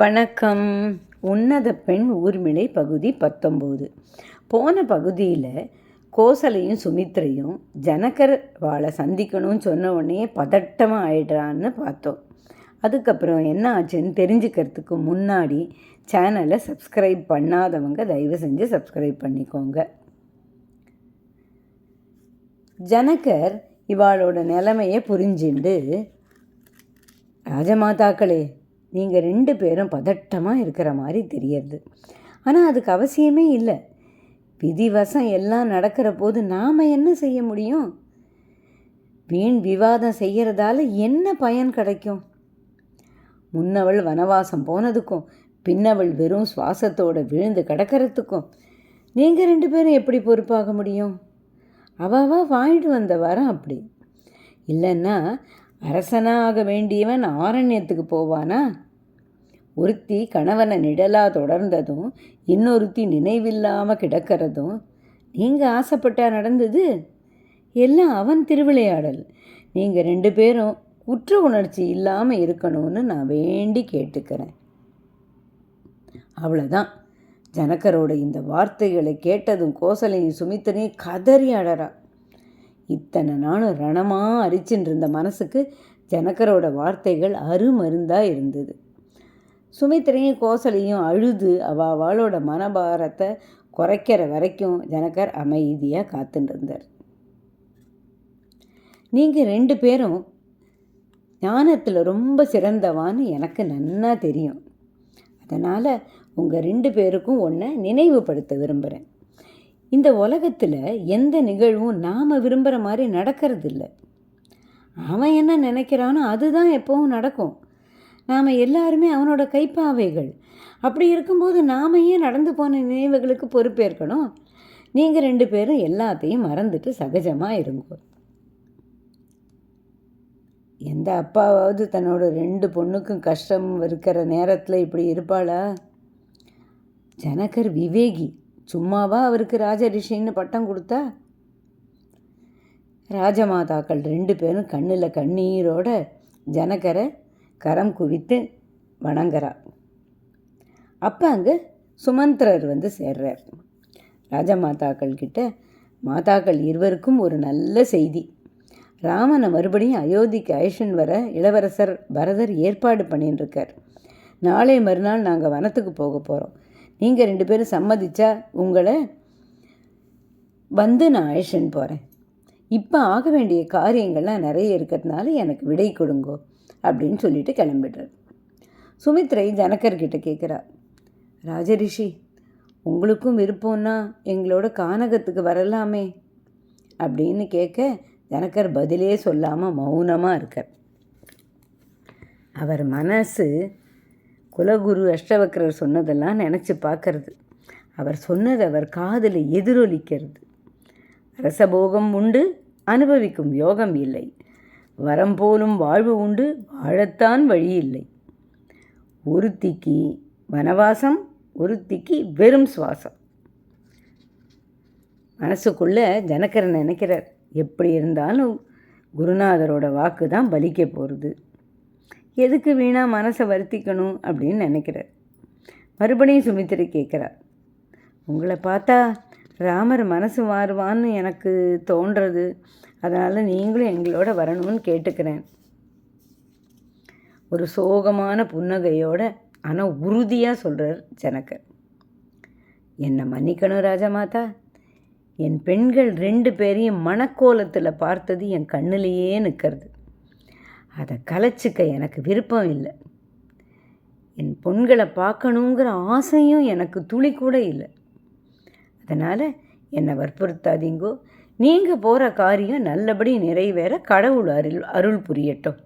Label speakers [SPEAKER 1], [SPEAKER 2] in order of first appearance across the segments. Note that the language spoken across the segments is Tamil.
[SPEAKER 1] வணக்கம். உன்னத பெண் ஊர்மிளை பகுதி பத்தொம்போது. போன பகுதியில் கோசலையும் சுமித்ரையும் ஜனகர் வாழை சந்திக்கணும்னு சொன்ன உடனே பதட்டமாக ஆயிடுறான்னு பார்த்தோம். அதுக்கப்புறம் என்ன ஆச்சுன்னு தெரிஞ்சுக்கிறதுக்கு முன்னாடி சேனலை சப்ஸ்கிரைப் பண்ணாதவங்க தயவு செஞ்சு சப்ஸ்கிரைப் பண்ணிக்கோங்க. ஜனகர் இவாளோட நிலைமையை புரிஞ்சுண்டு ராஜமாதாக்களே நீங்கள் ரெண்டு பேரும் பதட்டமாக இருக்கிற மாதிரி தெரியறது. ஆனால் அதுக்கு அவசியமே இல்லை. விதிவசம் எல்லாம் நடக்கிற போது நாம் என்ன செய்ய முடியும்? வீண் விவாதம் செய்கிறதால என்ன பயன் கிடைக்கும்? முன்னவள் வனவாசம் போனதுக்கும் பின்னவள் வெறும் சுவாசத்தோட விழுந்து கிடக்கிறதுக்கும் நீங்கள் ரெண்டு பேரும் எப்படி பொறுப்பாக முடியும்? அவாவா வாங்கிட்டு வந்த வரம் அப்படி. இல்லைன்னா அரசனாக வேண்டியவன் ஆரண்யத்துக்கு போவானா? ஒருத்தி கணவனை நிழலா தொடர்ந்ததும் இன்னொருத்தி நினைவில்லாமல் கிடக்கிறதும் நீங்கள் ஆசைப்பட்டா நடந்தது? எல்லாம் அவன் திருவிளையாடல். நீங்கள் ரெண்டு பேரும் குற்ற உணர்ச்சி இல்லாமல் இருக்கணும்னு நான் வேண்டி கேட்டுக்கிறேன். அவ்வளோதான் ஜனக்கரோட இந்த வார்த்தைகளை கேட்டதும் கோசலையும் சுமித்தனையும் கதறி அழறா. இத்தனை நாளும் ரணமாக அரிச்சுட்டு இருந்த மனசுக்கு ஜனகரோட வார்த்தைகள் அருமருந்தாக இருந்தது. சுமித்திரையும் கோசலையும் அழுது அவாவாளோட மனபாரத்தை குறைக்கிற வரைக்கும் ஜனகர் அமைதியாக காத்துட்டு இருந்தார் நீங்கள் ரெண்டு பேரும் ஞானத்தில் ரொம்ப சிறந்தவான்னு எனக்கு நன்னா தெரியும். அதனால் உங்கள் ரெண்டு பேருக்கும் ஒன்றை நினைவுபடுத்த விரும்புகிறேன் இந்த உலகத்தில் எந்த நிகழ்வும் நாம் விரும்புகிற மாதிரி நடக்கிறதில்ல. அவன் என்ன நினைக்கிறானோ அதுதான் எப்போவும் நடக்கும். நாம் எல்லாருமே அவனோட கைப்பாவைகள். அப்படி இருக்கும்போது நாம் ஏன் நடந்து போன நினைவுகளுக்கு பொறுப்பேற்கணும்? நீங்கள் ரெண்டு பேரும் எல்லாத்தையும் மறந்துட்டு சகஜமாக இருங்கோ. எந்த அப்பாவாவது தன்னோட ரெண்டு பொண்ணுக்கும் கஷ்டம் இருக்கிற நேரத்தில் இப்படி இருப்பாளா? ஜனகர் விவேகி. சும்மாவா அவருக்கு ராஜரிஷின்னு பட்டம் கொடுத்தா? ராஜமாதாக்கள் ரெண்டு பேரும் கண்ணில் கண்ணீரோட ஜனகரை கரம் குவித்து வணங்குறா. அப்போ அங்கே சுமந்திரர் வந்து சேர்றார். ராஜமாதாக்கள் கிட்ட மாதாக்கள் இருவருக்கும் ஒரு நல்ல செய்தி. ராமனை மறுபடியும் அயோத்திக்கு அயஷன் வர இளவரசர் பரதர் ஏற்பாடு பண்ணின்னு இருக்கார். நாளை மறுநாள் நாங்கள் வனத்துக்கு போக போகிறோம் நீங்கள் ரெண்டு பேரும் சம்மதிச்சா உங்களை வந்து நான் அழைச்சின்னு போகிறேன் இப்போ ஆக வேண்டிய காரியங்கள்லாம் நிறைய இருக்கிறதுனால எனக்கு விடை கொடுங்கோ அப்படின்னு சொல்லிட்டு கிளம்பிடுறார். சுமித்ரை ஜனக்கர்கிட்ட கேட்குறா ராஜரிஷி உங்களுக்கும் விருப்பம்னா எங்களோட கானகத்துக்கு வரலாமே அப்படின்னு கேட்க ஜனக்கர் பதிலே சொல்லாமல் மௌனமாக இருக்கார். அவர் மனசு குலகுரு அஷ்டவக்கரர் சொன்னதெல்லாம் நினச்சி பார்க்கறது. அவர் சொன்னது அவர் காதில் எதிரொலிக்கிறது. அரசபோகம் உண்டு அனுபவிக்கும் யோகம் இல்லை. வரம் போலும் வாழ்வு உண்டு வாழத்தான் வழி இல்லை ஒருத்திக்கு வனவாசம் ஒருத்திக்கு வெறும் சுவாசம். மனசுக்குள்ளே ஜனக்கரை நினைக்கிறார். எப்படி இருந்தாலும் குருநாதரோட வாக்கு தான் பலிக்க போகிறது எதுக்கு வீணாக மனசை வருத்திக்கணும் அப்படின்னு நினைக்கிறார். மறுபடியும் சுமித்திரை கேட்குறார். உங்களை பார்த்தா ராமர் மனசு மாறுவான்னு எனக்கு தோன்றது. அதனால் நீங்களும் எங்களோட வரணும்னு கேட்டுக்கிறேன். ஒரு சோகமான புன்னகையோட ஆனால் உறுதியாக சொல்கிறார் ஜனகர். என்னை மன்னிக்கணும் ராஜமாதா. என் பெண்கள் ரெண்டு பேரையும் மணக்கோலத்தில் பார்த்தது என் கண்ணிலேயே நிற்கிறது அதை கலைச்சிக்க எனக்கு விருப்பம் இல்லை. என் பொண்களை பார்க்கணுங்கிற ஆசையும் எனக்கு துளி கூட இல்லை. அதனால் என்னை வற்புறுத்தாதீங்கோ. நீங்கள் போகிற காரியம் நல்லபடி நிறைவேற கடவுள் அருள் அருள் புரியட்டும்.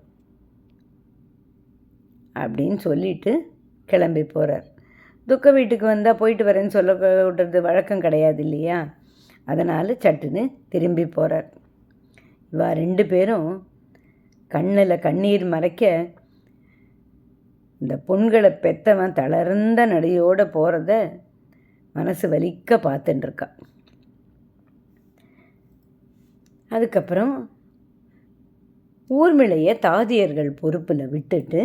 [SPEAKER 1] அப்படின்னு சொல்லிட்டு கிளம்பி போகிறார் துக்க வீட்டுக்கு வந்தால் போயிட்டு வரேன்னு சொல்ல விடுறது வழக்கம் கிடையாது இல்லையா? அதனால் சட்டுன்னு திரும்பி போகிறார் இவா ரெண்டு பேரும் கண்ணில் கண்ணீர் மறைக்க இந்த பொண்களை பெத்தவன் தளர்ந்த நடையோடு போகிறத மனசு வலிக்க பார்த்துட்டுருக்கா அதுக்கப்புறம் ஊர்மிளையை தாதியர்கள் பொறுப்பில் விட்டுட்டு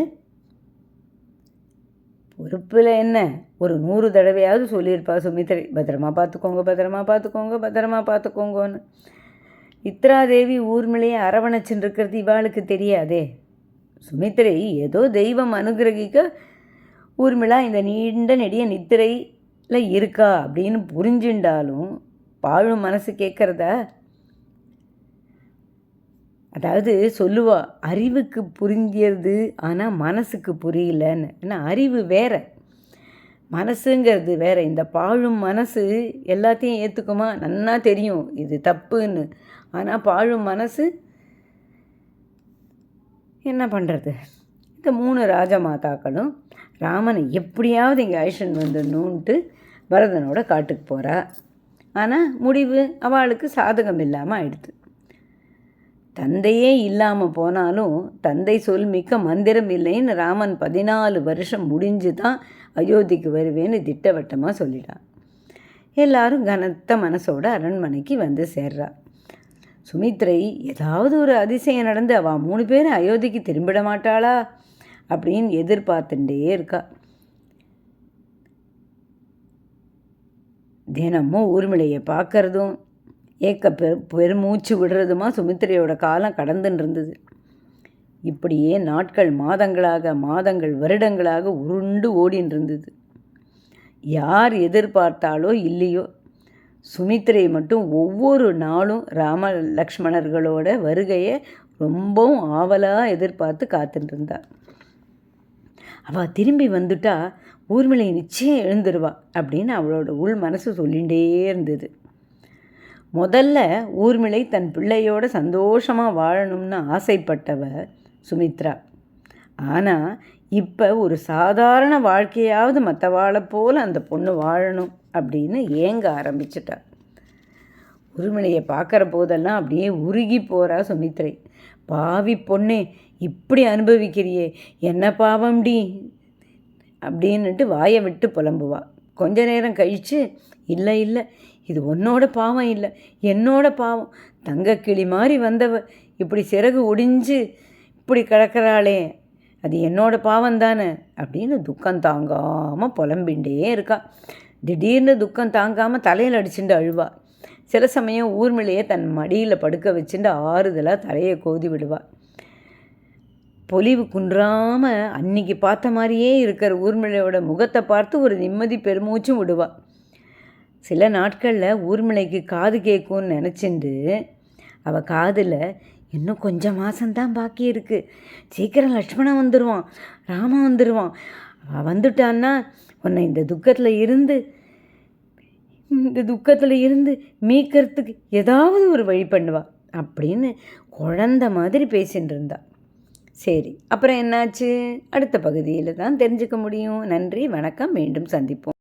[SPEAKER 1] பொறுப்பில் என்ன? ஒரு நூறு தடவையாவது சொல்லியிருப்பா சுமித்திரை பத்திரமா பார்த்துக்கோங்க பத்திரமா பார்த்துக்கோங்க பத்திரமா பார்த்துக்கோங்கன்னு. இத்ராதேவி ஊர்மிளையை அரவணைச்சுன்னு இருக்கிறது இவாளுக்கு தெரியாதே. சுமித்ரை ஏதோ தெய்வம் அனுகிரகிக்க ஊர்மிளா இந்த நீண்ட நெடிய நித்திரையில் இருக்கா? அப்படின்னு புரிஞ்சுண்டாலும் பாழும் மனசு கேட்குறதா? அதாவது சொல்லுவா அறிவுக்கு புரிஞ்சியது ஆனால் மனசுக்கு புரியலன்னு. ஏன்னா அறிவு வேற. மனசுங்கிறது வேற. இந்த பாழும் மனசு எல்லாத்தையும் ஏற்றுக்குமா நன்னா தெரியும். இது தப்புன்னு. ஆனால் பாழும் மனசு என்ன பண்ணுறது இந்த மூணு ராஜமாதாக்களும் ராமனை எப்படியாவது இங்கே ஐஷன் வந்துடணுன்ட்டு பரதனோட காட்டுக்கு போகிறா ஆனால் முடிவு அவளுக்கு சாதகம் இல்லாமல் ஆயிடுது. தந்தையே இல்லாமல் போனாலும் தந்தை சொல் மிக்க மந்திரம் இல்லைன்னு ராமன் பதினாலு வருஷம் முடிஞ்சு தான் அயோத்திக்கு வருவேன்னு திட்டவட்டமாக சொல்லிட்டான் எல்லாரும் கனத்த மனசோட அரண்மனைக்கு வந்து சேர்றா. சுமித்ரை ஏதாவது ஒரு அதிசயம் நடந்து அவள் மூணு பேரும் அயோத்திக்கு திரும்பிட மாட்டாளா? அப்படின்னு எதிர்பார்த்துட்டே இருக்கா. தினமும் ஊர்மிளையை பார்க்கறதும் ஏக்க பெரு பெருமூச்சு விடுறதுமா சுமித்ரையோட காலம் கடந்துன்னு இருந்தது. இப்படியே நாட்கள் மாதங்களாக மாதங்கள் வருடங்களாக உருண்டு ஓடின்னு இருந்தது. யார் எதிர்பார்த்தாலோ இல்லையோ சுமித்திரை மட்டும் ஒவ்வொரு நாளும் ராம லக்ஷ்மணர்களோட வருகையை ரொம்பவும் ஆவலாக எதிர்பார்த்து காத்துட்டு அவள் திரும்பி வந்துட்டா ஊர்மிளை நிச்சயம் எழுந்துருவா அப்படின்னு அவளோட உள் மனசு சொல்லிகிட்டே இருந்தது. முதல்ல ஊர்மிளை தன் பிள்ளையோட சந்தோஷமாக வாழணும்னு ஆசைப்பட்டவ சுமித்ரா. ஆனால் இப்போ ஒரு சாதாரண வாழ்க்கையாவது மற்றவாளை போல் அந்த பொண்ணு வாழணும். அப்படின்னு ஏங்க ஆரம்பிச்சிட்டா. உருமலையை பார்க்குற போதெல்லாம் அப்படியே உருகி போகிறா சுமித்ரை. பாவி பொண்ணே இப்படி அனுபவிக்கிறியே என்ன பாவம்டி? அப்படின்னுட்டு வாயை விட்டு புலம்புவா. கொஞ்ச நேரம் கழித்து இல்லை இல்லை இது உன்னோட பாவம் இல்லை என்னோட பாவம். தங்கக்கிளி மாதிரி வந்தவ இப்படி சிறகு ஒடிஞ்சு இப்படி கிடக்கிறாளே அது என்னோட பாவம் தானே? அப்படின்னு துக்கம் தாங்காமல் புலம்பின்ண்டே இருக்கா. திடீர்னு துக்கம் தாங்காமல் தலையில் அடிச்சுட்டு அழுவா. சில சமயம் ஊர்மிளையே தன் மடியில் படுக்க வச்சுட்டு ஆறுதலாக தலையை கோதி விடுவா. பொலிவு குன்றாமல் அன்னைக்கு பார்த்த மாதிரியே இருக்கிற ஊர்மிளையோட முகத்தை பார்த்து ஒரு நிம்மதி பெருமூச்சும் விடுவா. சில நாட்களில் ஊர்மிளைக்கு காது கேட்கும்னு நினச்சிண்டு அவள் காதில் இன்னும் கொஞ்சம் மாதம்தான் பாக்கி இருக்குது சீக்கிரம் லக்ஷ்மணன் வந்துடுவான் ராமன் வந்துடுவான் அவள் வந்துட்டான்னா உன்னை இந்த துக்கத்தில் இருந்து இந்த துக்கத்தில் இருந்து மீக்கிறதுக்கு ஏதாவது ஒரு வழி பண்ணுவா அப்படின்னு குழந்த மாதிரி பேசின்னு இருந்தா. சரி அப்புறம் என்னாச்சு? அடுத்த பகுதியில் தான் தெரிஞ்சுக்க முடியும். நன்றி வணக்கம் மீண்டும் சந்திப்போம்.